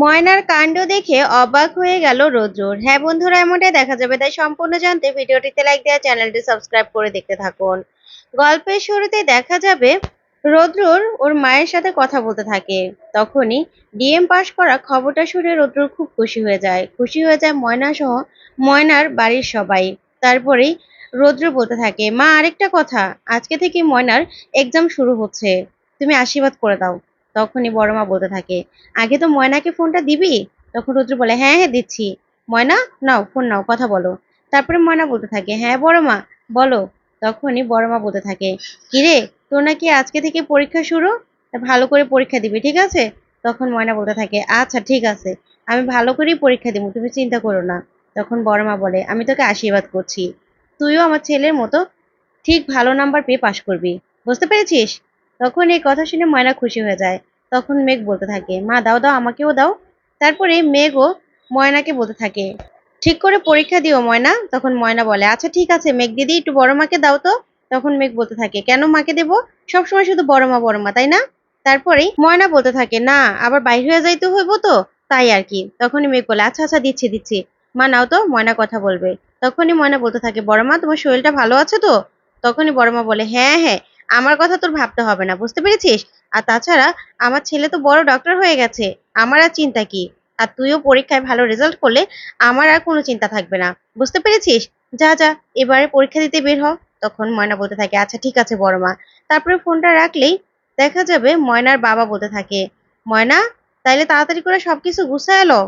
ময়নার কাণ্ড দেখে অবাক হয়ে গেল রোদ্রুর। হ্যাঁ বন্ধুরা, এমনটাই দেখা যাবে। তাই সম্পূর্ণ জানতে ভিডিওটিতে লাইক দেওয়া চ্যানেলটি সাবস্ক্রাইব করে দেখতে থাকুন। গল্পের শুরুতে দেখা যাবে, রোদ্রুর ওর মায়ের সাথে কথা বলতে থাকে। তখনই ডিএম পাশ করা খবরটা শুনে রোদ্রুর খুব খুশি হয়ে যায়। খুশি হয়ে যায় ময়না সহ ময়নার বাড়ির সবাই। তারপরেই রৌদ্র বলতে থাকে, মা, আরেকটা কথা। আজকে থেকে ময়নার এক্সাম শুরু হচ্ছে। তুমি আশীর্বাদ করে দাও। তখনই বড় মা বলতে থাকে, আগে তো ময়নাকে ফোনটা দিবি? তখন রুদ্র বলে হ্যাঁ হ্যাঁ দিচ্ছি। ময়না, নাও ফোন নাও, কথা বলো। তারপরে ময়না বলতে থাকে হ্যাঁ বড় মা, বলো। তখনই বড় মা বলতে থাকে, কিরে, তোর নাকি আজকে থেকে পরীক্ষা শুরু? ভালো করে পরীক্ষা দিবি, ঠিক আছে? তখন ময়না বলতে থাকে আচ্ছা ঠিক আছে, আমি ভালো করেই পরীক্ষা দিব, তুমি চিন্তা করো না। তখন বড় মা বলে, আমি তোকে আশীর্বাদ করছি। তুইও আমার ছেলের মতো ঠিক ভালো নাম্বার পেয়ে পাশ করবি। বুঝতে পেরেছিস? তখন এই কথা শুনে ময়না খুশি হয়ে যায়। তখন মেঘ বলতে থাকে, মা, দাও দাও, আমাকেও দাও। তারপরে মেঘও ময়নাকে বলতে থাকে, ঠিক করে পরীক্ষা দিও ময়না। তখন ময়না বলে আচ্ছা ঠিক আছে, মেঘ দিদি, একটু বড় মাকে দাও তো। তখন মেঘ বলতে থাকে, কেন মাকে দেবো? সবসময় শুধু বড় মা বড় মা, তাই না? তারপরে ময়না বলতে থাকে, না, আবার বাইর হয়ে যাইতে হইব তো? তাই আর কি। তখনই মেঘ বলে আচ্ছা আচ্ছা দিচ্ছি দিচ্ছি। মা, নাও তো, ময়না কথা বলবে। তখনই ময়না বলতে থাকে, বড় মা, তোমার শরীরটা ভালো আছে তো? তখনই বড় মা বলে হ্যাঁ হ্যাঁ আমার কথা তোর ভাবতে হবে না, বুঝতে পেরেছিস? আর তাছাড়া আমার ছেলে তো বড় ডক্টর হয়ে গেছে, আমার আর চিন্তা কি? আর তুইও পরীক্ষায় ভালো রেজাল্ট করলে আমার আর কোনো চিন্তা থাকবে না, বুঝতে পেরেছিস? যা যা, এবারে পরীক্ষা দিতে বের হ। তখন ময়না বলতে থাকে আচ্ছা ঠিক আছে বড় মা। তারপরে ফোনটা রাখলেই দেখা যাবে ময়নার বাবা বলতে থাকে, ময়না, তাইলে তাড়াতাড়ি করে সবকিছু গুছায় এলো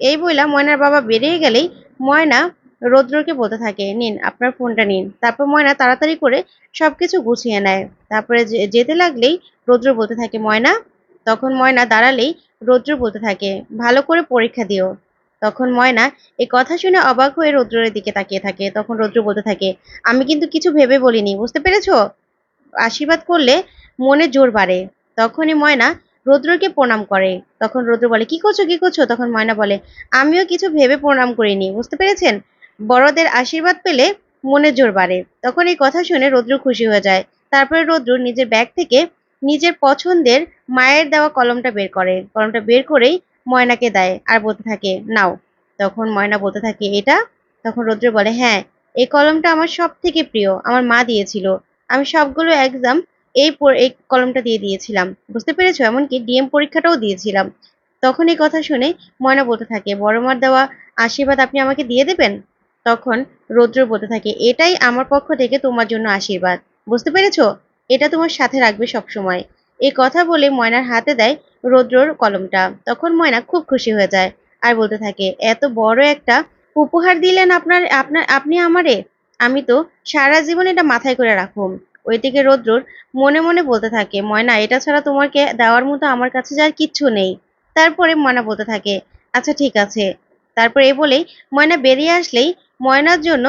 এই বইলা ময়নার বাবা বেরিয়ে গেলেই ময়না রৌদ্রকে বলতে থাকে, নিন, আপনার ফোনটা নিন। তারপর ময়না তাড়াতাড়ি করে সবকিছু গুছিয়ে নেয়। তারপরে যেতে লাগলেই রৌদ্র বলতে থাকে, ময়না? তখন ময়না দাঁড়ালেই রৌদ্র বলতে থাকে, ভালো করে পরীক্ষা দিও। তখন ময়না এই কথা শুনে অবাক হয়ে রৌদ্রের দিকে তাকিয়ে থাকে। তখন রৌদ্র বলতে থাকে, আমি কিন্তু কিছু ভেবে বলিনি, বুঝতে পেরেছ? আশীর্বাদ করলে মনে জোর বাড়ে। তখনই ময়না রৌদ্রকে প্রণাম করে। তখন রৌদ্র বলে, কি করছ কি করছ? তখন ময়না বলে, আমিও কিছু ভেবে প্রণাম করিনি, বুঝতে পেরেছেন? বড়দের আশীর্বাদ পেলে মনে জোর বাড়ে। তখন এই কথা শুনে রৌদ্র খুশি হয়ে যায়। তারপরে রৌদ্র নিজের ব্যাগ থেকে নিজের পছন্দের মায়ের দেওয়া কলমটা বের করে। কলমটা বের করেই ময়নাকে দেয় আর বলতে থাকে, নাও। তখন ময়না বলতে থাকে, এটা? তখন রৌদ্র বলে হ্যাঁ এই কলমটা আমার সব থেকে প্রিয়। আমার মা দিয়েছিল। আমি সবগুলো এক্সাম এই এই কলমটা দিয়ে দিয়েছিলাম। বুঝতে পেরেছ? এমনকি ডিএম পরীক্ষাটাও দিয়েছিলাম। তখন এই কথা শুনে ময়না বলতে থাকে, বড় মার দেওয়া আশীর্বাদ আপনি আমাকে দিয়ে দেবেন? তখন রৌদ্র বলতে থাকে, এটাই আমার পক্ষ থেকে তোমার জন্য আশীর্বাদ। বুঝতে পেরেছ? এটা তোমার সাথে রাখবে সবসময়। এই কথা বলে ময়নার হাতে দেয় রৌদ্রর কলমটা। তখন ময়না খুব খুশি হয়ে যায় আর বলতে থাকে, এত বড় একটা উপহার দিলেন আপনার আপনার, আপনি আমারে? আমি তো সারা জীবন এটা মাথায় করে রাখুম। ওইদিকে রৌদ্রর মনে মনে বলতে থাকে, ময়না, এটা ছাড়া তোমাকে দেওয়ার মতো আমার কাছে যার কিচ্ছু নেই। তারপরে ময়না বলতে থাকে আচ্ছা ঠিক আছে। তারপর এ বলেই ময়না বেরিয়ে আসলেই ময়নার জন্য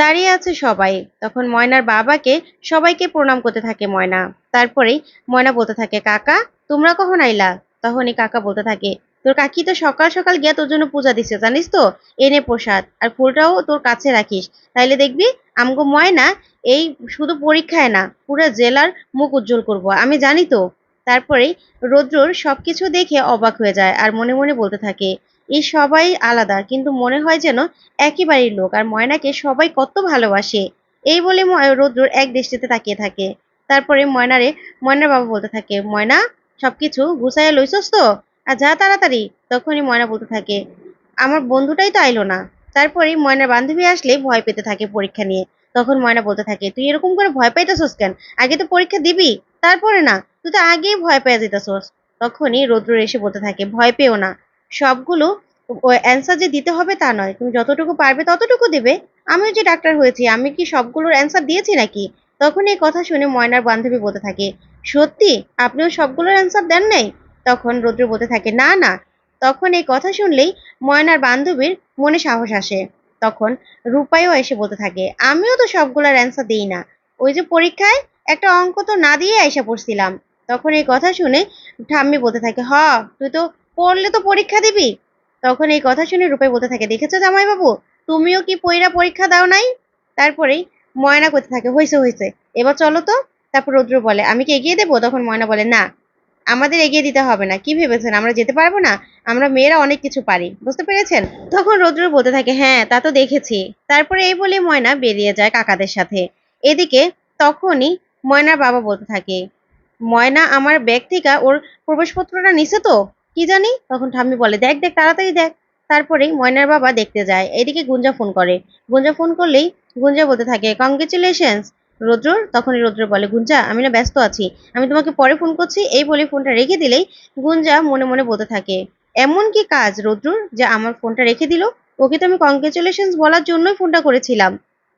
দাঁড়িয়ে আছে সবাই। তখন ময়নার বাবাকে সবাইকে প্রণাম করতে থাকে ময়না। তারপরেই ময়না বলতে থাকে, কাকা, তোমরা কখন আইলা? তখনই কাকা বলতে থাকে, তোর কাকি তো সকাল সকাল গিয়ে তোর জন্য পূজা দিছে, জানিস তো? এনে প্রসাদ। আর ফুলটাও তোর কাছে রাখিস। তাইলে দেখবি, আমগো ময়না এই শুধু পরীক্ষায় না, পুরো জেলার মুখ উজ্জ্বল করব, আমি জানি তো? তারপরেই রৌদ্রর সবকিছু দেখে অবাক হয়ে যায় আর মনে মনে বলতে থাকে এই সবাই আলাদা, কিন্তু মনে হয় যেন একই বাড়ির লোক। আর ময়নাকে সবাই কত ভালোবাসে। এই বলে রৌদ্র এক দৃষ্টিতে তাকিয়ে থাকে। তারপরে ময়নারে, ময়নার বাবা বলতে থাকে, ময়না, সবকিছু গুছাইয়া লইছস তো? আর যা তাড়াতাড়ি। তখনই ময়না বলতে থাকে, আমার বন্ধুটাই তো আইলো না। তারপরে ময়নার বান্ধবী আসলে ভয় পেতে থাকে পরীক্ষা নিয়ে। তখন ময়না বলতে থাকে, তুই এরকম করে ভয় পাইতেছস কেন? আগে তো পরীক্ষা দিবি, তারপরে না। তুই তো আগেই ভয় পেয়ে যেতেছস। তখনই রৌদ্র এসে বলতে থাকে, ভয় পেও না। সবগুলো অ্যান্সার যে দিতে হবে তা নয়। তুমি যতটুকু পারবে ততটুকু দেবে। আমিও যে ডাক্তার হয়েছি, আমি কি সবগুলোর অ্যান্সার দিয়েছি নাকি? তখন এই কথা শুনে ময়নার বান্ধবী বলতে থাকে, সত্যি? আপনিও সবগুলোর অ্যান্সার দেন নাই? তখন রৌদ্র বলতে থাকে, না না। তখন এই কথা শুনলেই ময়নার বান্ধবীর মনে সাহস আসে। তখন রূপাইও এসে বলতে থাকে, আমিও তো সবগুলোর অ্যান্সার দিই না। ওই যে পরীক্ষায় একটা অঙ্ক তো না দিয়ে এসে পড়ছিলাম। তখন এই কথা শুনে ঠাম্মি বলতে থাকে, হ, তুই তো পড়লে তো পরীক্ষা দিবি? তখন এই কথা শুনে রূপাই বলতে থাকে, দেখেছ জামাইবাবু? তুমিও কি পইরা পরীক্ষা দাও নাই? তারপরেই ময়না করতে থাকে হয়েছে হয়েছে এবার চলো তো। তারপর রৌদ্র বলে, আমি কি এগিয়ে দেবো? তখন ময়না বলে, না, আমাদের এগিয়ে দিতে হবে না। কি ভেবেছেন? আমরা যেতে পারব না? আমরা মেয়েরা অনেক কিছু পারি। বুঝতে পেরেছেন? তখন রৌদ্র বলতে থাকে হ্যাঁ তা তো দেখেছি। তারপরে এই বলে ময়না বেরিয়ে যায় কাকাদের সাথে। এদিকে তখনই ময়নার বাবা বলতে থাকে, ময়না, আমার ব্যাগ থেকে ওর প্রবেশপত্রটা নিছে তো? কি জানি? তখন ঠাম্মি বলে, দেখ দেখ, তাড়াতাড়ি দেখ। তারপরেই ময়নার বাবা দেখতে যায়। এদিকে গুঞ্জা ফোন করে। গুঞ্জা ফোন করলেই গুঞ্জা বলতে থাকে কংগ্রেচুলেশনস রুদ্র তখনই রুদ্র বলে, গুঞ্জা, আমি না ব্যস্ত আছি। আমি তোমাকে পরে ফোন করছি। এই বলে ফোনটা রেখে দিলেই গুঞ্জা মনে মনে বলতে থাকে, এমন কি কাজ রুদ্র যে আমার ফোনটা রেখে দিল? ওকে তো আমি কংগ্রেচুলেশনস বলার জন্যই ফোনটা করেছিলাম।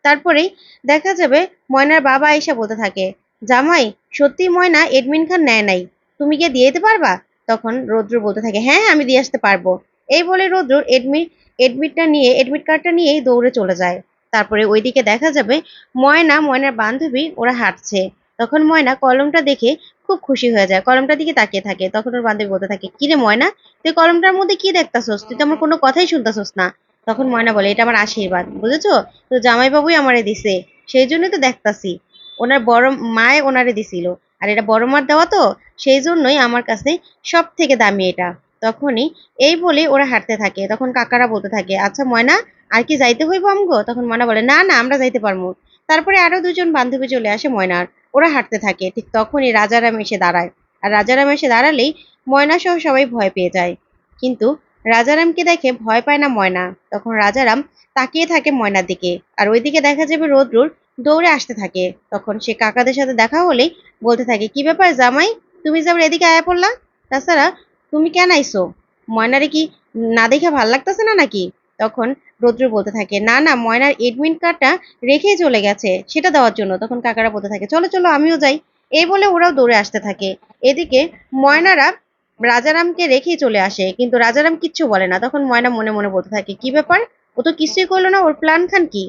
তারপরেই দেখা যাবে ময়নার বাবা আইসা বলতে থাকে, জামাই সত্যি ময়না এডমিন খান নেয় নাই। তুমি গিয়ে দিয়ে দিতে পারবা? তখন রৌদ্র বলতে থাকে হ্যাঁ আমি দিয়ে আসতে পারব। এই বলে রৌদ্র এডমিট এডমিটটা নিয়ে এডমিট কার্ডটা নিয়েই দৌড়ে চলে যায়। তারপরে ওইদিকে দেখা যাবে ময়না, ময়নার বান্ধবী, ওরা হাঁটছে। তখন ময়না কলমটা দেখে খুব খুশি হয়ে যায়। কলমটার দিকে তাকিয়ে থাকে। তখন ওর বান্ধবী বলতে থাকে কিরে ময়না, তুই কলমটার মধ্যে কি দেখতাছস? তুই তো আমার কোনো কথাই শুনতাছস না। তখন ময়না বলে, এটা আমার আশীর্বাদ, বুঝেছ? তো জামাইবাবুই আমারে দিছে, সেই জন্যই তো দেখতাছি। ওনার বড় মায় ওনারে দিছিল। আর এটা বড় মার দেওয়া তো, সেই জন্যই আমার কাছে সব থেকে দামি এটা। তখনই এই বলে ওরা হাঁটতে থাকে, তখন কাকারা বলতে থাকে আচ্ছা ময়না, আর কি যাইতে হইব আমগো? তখন ময়না বলে, না না, আমরা যাইতে পারব তারপরে আরও দুজন বান্ধবী চলে আসে ময়নার, ওরা হাঁটতে থাকে, ঠিক তখনই রাজারাম এসে দাঁড়ায়। আর রাজারাম এসে দাঁড়ালেই ময়না সহ সবাই ভয় পেয়ে যায়। কিন্তু রাজারামকে দেখে ভয় পায় না ময়না। তখন রাজারাম তাকিয়ে থাকে ময়নার দিকে। আর ওইদিকে দেখা যাবে রোদ্রুর দৌড়ে আসতে থাকে। তখন সে কাকাদের সাথে দেখা হলেই বলতে থাকে, কি ব্যাপার জামাই? তুমি যে এদিকে আয়া পড়লা? তাছাড়া তুমি কেন আইসো ময়নারে কি না দেখে ভালো লাগতেছে না নাকি? তখন রৌদ্র বলতে থাকে, না না, ময়নার এডমিট কার্ডটা রেখেই চলে গেছে, সেটা দেওয়ার জন্য। তখন কাকারা বলতে থাকে, চলো চলো, আমিও যাই। এই বলে ওরাও দৌড়ে আসতে থাকে। এদিকে ময়নারা রাজারামকে রেখেই চলে আসে, কিন্তু রাজারাম কিচ্ছু বলে না। তখন ময়না মনে মনে বলতে থাকে, কি ব্যাপার? ও তো কিছুই করল না, ওর প্ল্যান খান কি?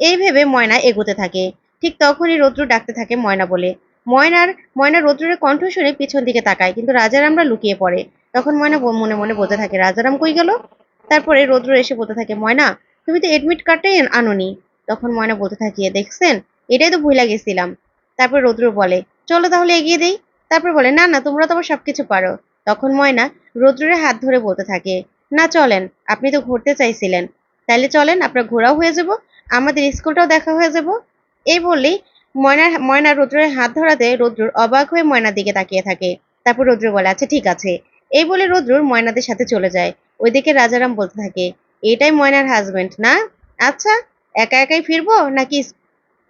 এই ভেবে ময়না এগোতে থাকে। ঠিক তখনই রৌদ্র ডাকতে থাকে ময়না বলে। ময়নার, ময়না রৌদ্রের কণ্ঠ শুনে পিছন দিকে তাকায়, কিন্তু রাজারামরা লুকিয়ে পড়ে। তখন ময়না মনে মনে বলতে থাকে, রাজারাম কই গেল? তারপরে রৌদ্র এসে বলতে থাকে, ময়না, তুমি তো এডমিট কার্ডটাই আনোনি। তখন ময়না বলতে থাকে, দেখছেন? এটাই তো ভুলে গেছিলাম। তারপর রৌদ্র বলে, চলো তাহলে এগিয়ে দেই। তারপর বলে, না না, তোমরা তো আবার সবকিছু পারো। তখন ময়না রৌদ্রের হাত ধরে বলতে থাকে, না, চলেন, আপনি তো ঘুরতে চাইছিলেন। তাইলে চলেন আপনার ঘোরাও হয়ে যাব। আমাদের স্কুলটাও দেখা হয়ে যাব। এই বললেই ময়নার ময়না রৌদ্রের হাত ধরাতে রৌদ্র অবাক হয়ে ময়নার দিকে তাকিয়ে থাকে। তারপর রৌদ্র বলে আচ্ছা ঠিক আছে। এই বলে রৌদ্র ময়নাদের সাথে চলে যায়। ওইদিকে রাজারাম বলতে থাকে, এটাই ময়নার হাজবেন্ড না? আচ্ছা একা একাই ফিরবো নাকি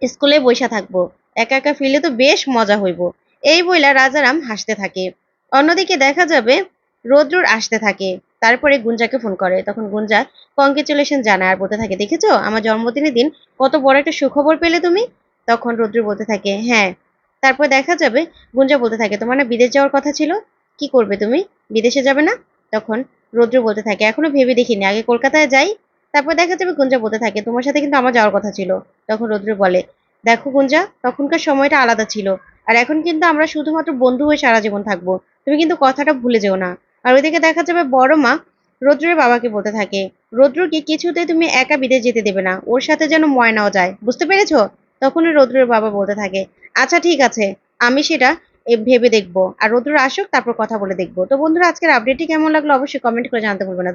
স্কুলে বসে থাকব? একা একা ফিরলে তো বেশ মজা হইব। এই বইলা রাজারাম হাসতে থাকে। অন্যদিকে দেখা যাবে রৌদ্রুর আসতে থাকে। তারপরে গুঞ্জাকে ফোন করে। তখন গুঞ্জা কংগ্রেচুলেশন জানায় আর বলতে থাকে, দেখেছ? আমার জন্মদিনের দিন কত বড় একটা সুখবর পেলে তুমি? তখন রৌদ্র বলতে থাকে হ্যাঁ। তারপর দেখা যাবে, গুঞ্জা বলতে থাকে, তোমার না বিদেশ যাওয়ার কথা ছিল? কি করবে তুমি? বিদেশে যাবে না? তখন রৌদ্র বলতে থাকে, এখনও ভেবে দেখিনি, আগে কলকাতায় যাই। তারপর দেখা যাবে, গুঞ্জা বলতে থাকে, তোমার সাথে কিন্তু আমার যাওয়ার কথা ছিল। তখন রৌদ্র বলে, দেখো গুঞ্জা, তখনকার সময়টা আলাদা ছিল। আর এখন কিন্তু আমরা শুধুমাত্র বন্ধু হয়ে সারা জীবন থাকব। তুমি কিন্তু কথাটা ভুলে যেও না। আর ওইদিকে দেখা যাবে বড় মা রৌদ্রের বাবাকে বলতে থাকে, রৌদ্রকে কিছুতে তুমি একা বিদেশ যেতে দেবে না, ওর সাথে যেন ময়নাও যায়, বুঝতে পেরেছ? তখনই রৌদ্রের বাবা বলতে থাকে আচ্ছা ঠিক আছে, আমি সেটা ভেবে দেখব। আর রৌদ্র আসুক, তারপর কথা বলে দেখব। তো বন্ধুরা, আজকের আপডেটটি কেমন লাগল অবশ্যই কমেন্ট করে জানতে ভুলবেন না।